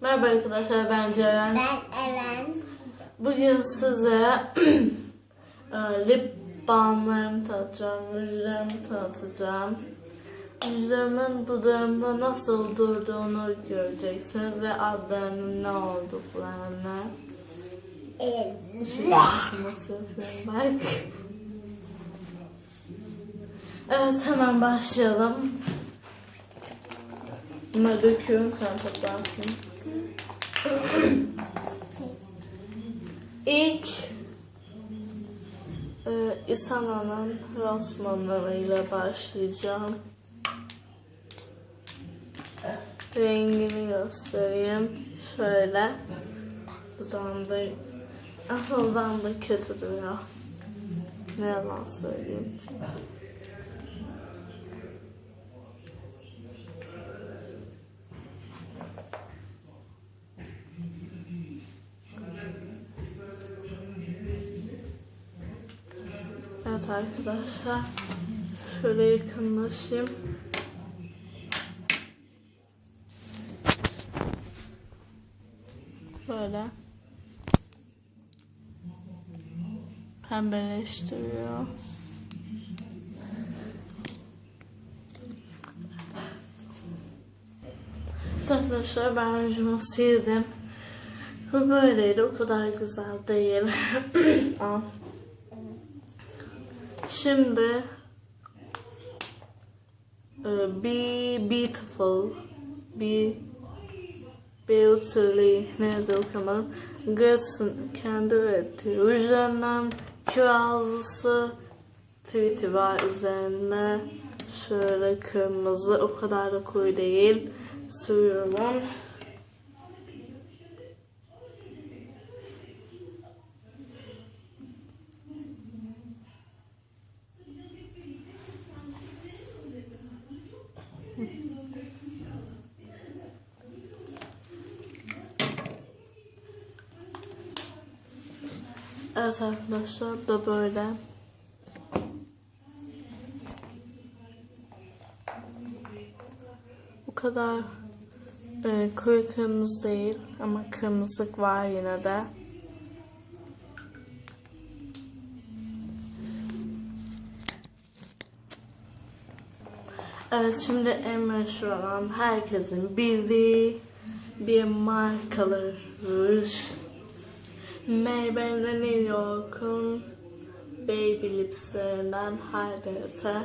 Merhaba arkadaşlar ben Ceren. Ben Eren. Bugün size e, lip balmlarımı tanıtacağım, rujlarımı tanıtacağım. Rujlarımın dudağımda nasıl durduğunu göreceksiniz ve adlarının ne olduklarını. Ee, Şöyle nasıl nasıl yapıyorum bak. Evet hemen başlayalım. Bunları döküyorum sen toplarsın. İlk e, İsana'nın Rosmanlarıyla başlayacağım. Rengini göstereyim. Şöyle. Dudağımda aslında dudağımda kötü duruyor. Ne yalan söyleyeyim. Evet arkadaşlar. Şöyle yakınlaşayım. Böyle. Pembeleştiriyor. Evet Arkadaşlar ben rujumu sildim. Bu böyleydi. O kadar güzel değil. Şimdi e, Be Beautiful Be Beautifully ne yazıyor okuyamadım. Görsün kendi ürettiği rujlarından kirazlısı tweet'i var üzerine şöyle kırmızı o kadar da koyu değil sürüyorum. Evet arkadaşlar bu da böyle. Bu kadar e, koyu kırmızı değil ama kırmızılık var yine de. Evet şimdi en meşhur olan herkesin bildiği bir markalı ruj. Maybelline New York'un Baby Lipslerinden Highlight'e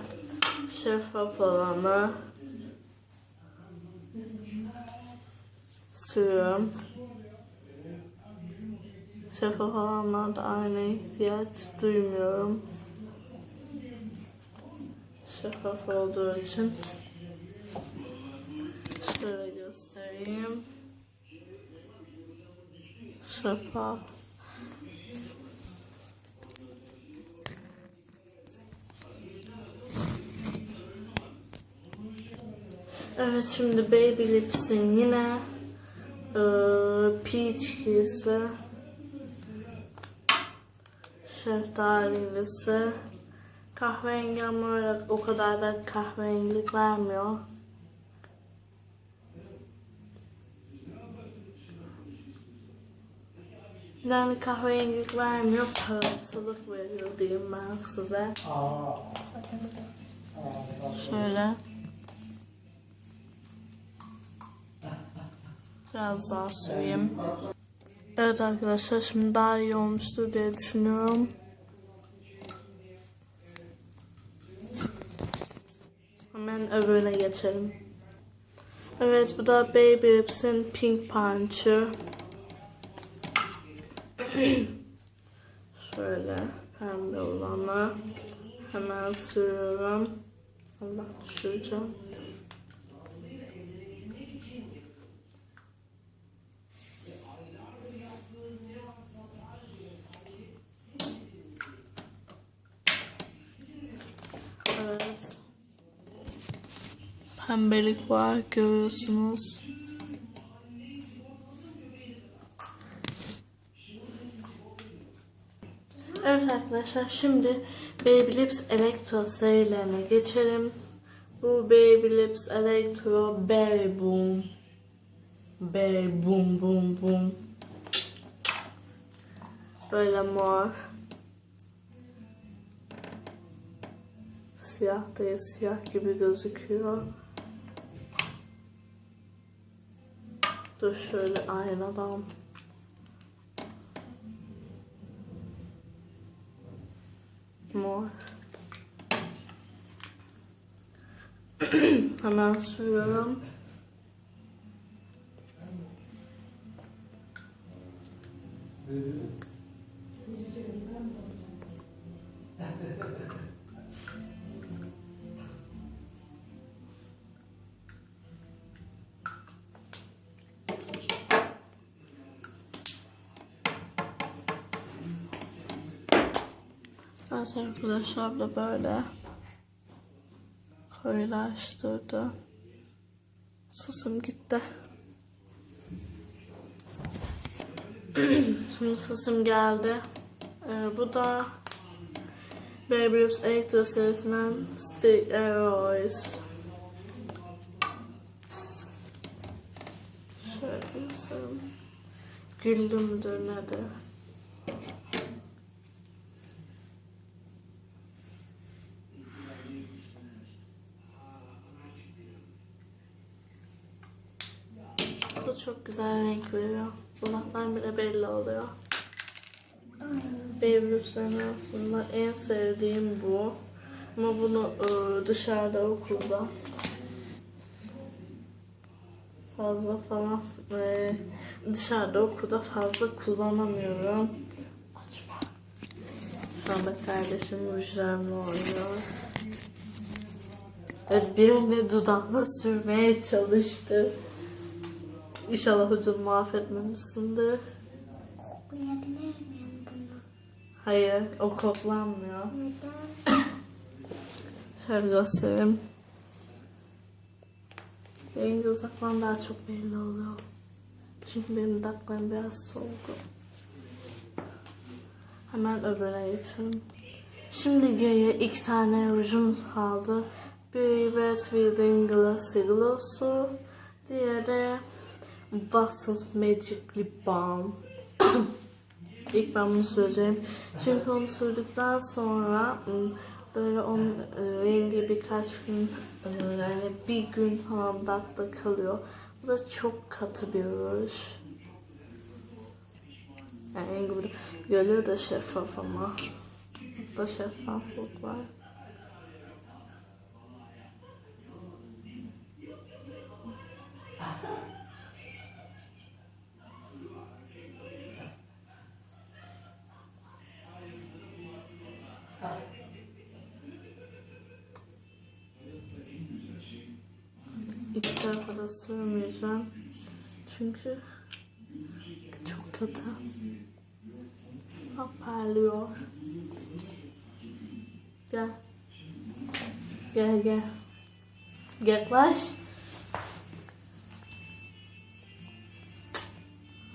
şeffaf olanı sürüyorum. Şeffaf olanlarda aynı ihtiyaç duymuyorum. Şeffaf olduğu için şöyle göstereyim. Şeffaf. Evet şimdi Baby Lips'in yine e, Peach Kiss'i Şeftalilisi Kahverengi ama o kadar da kahverengilik vermiyor. Yani kahverengilik vermiyor, parıltılık veriyor diyeyim ben size. Şöyle. Biraz daha süreyim. Evet arkadaşlar şimdi daha iyi olmuştur diye düşünüyorum. Hemen öbürüne geçelim. Evet bu da Baby Lips'in Pink Punch'ı. Şöyle pembe olanı hemen sürüyorum. Allah düşüreceğim. Evet. Pembelik var görüyorsunuz. Evet arkadaşlar şimdi Baby Lips Electro serilerine geçelim. Bu Baby Lips Electro Berry Boom. B bum bum bum. Böyle mor. Siyah değil siyah gibi gözüküyor. Dur şöyle aynadan. Mor. Hemen sürüyorum. Evet arkadaşlar da böyle koyulaştırdı. Sısım gitti. Şimdi sısım geldi. Ee, bu da Baby Lips Electro serisinden Stick Arrows. Şöyle yazalım. Güldümdür nedir? Da çok güzel renk veriyor. Kulaktan bile belli oluyor. Baby Lips'lerin aslında en sevdiğim bu. Ama bunu e, dışarıda okulda fazla falan e, dışarıda okulda fazla kullanamıyorum. Açma. Şu anda kardeşim rujlarımla oynuyor. Evet birini dudağına sürmeye çalıştı. İnşallah ucunu mahvetmemişsindir. Koklayabilir miyim bunu? Hayır, o koklanmıyor. Neden? Şöyle göstereyim. Rengi uzaktan daha çok belli oluyor. Çünkü benim dudaklarım biraz solgun. Hemen öbürüne geçelim. Şimdi geriye iki tane rujum kaldı. Biri Red Wielding Glassy Gloss'u. Diğeri Watson's Magic Lip Balm. İlk ben bunu süreceğim. Çünkü onu sürdükten sonra ım, böyle onun rengi birkaç gün e, yani bir gün falan dudakta kalıyor. Bu da çok katı bir ruj. Yani rengi burada görüyor da şeffaf ama. Da şeffaflık var. Tarafa da sürmeyeceğim. Çünkü çok katı. Bak parlıyor. Gel. Gel gel. Yaklaş.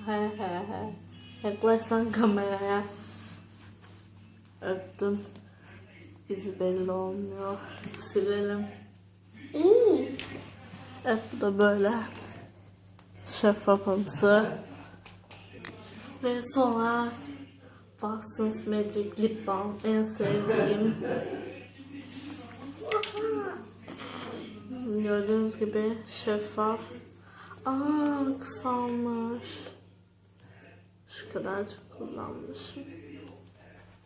He he he. Yaklaşsan kameraya. Öptüm. İzi belli olmuyor. Silelim. İyi. Evet bu da böyle şeffafımsı. Ve sonra Watson's Magic Lip Balm en sevdiğim. Gördüğünüz gibi şeffaf. Aa kısalmış. Şu kadarcık kullanmışım.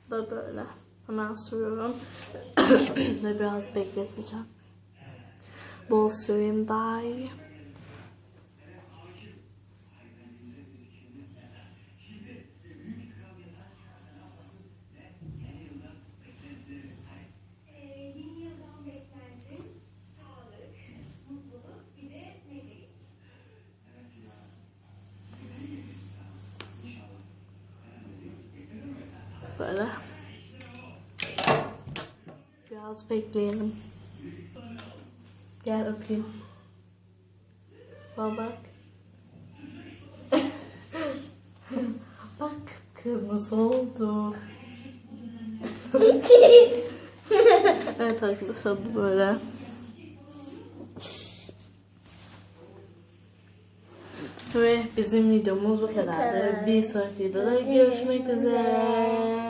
Bu Da böyle. Hemen sürüyorum. Ve biraz bekleteceğim. Bol süreyim daha iyi. Böyle. Biraz bekleyelim. Gel öpeyim. Bak bak. kırmızı oldu. evet arkadaşlar bu böyle. Ve bizim videomuz bu kadardı. kadar. Bir sonraki videoda görüşmek üzere.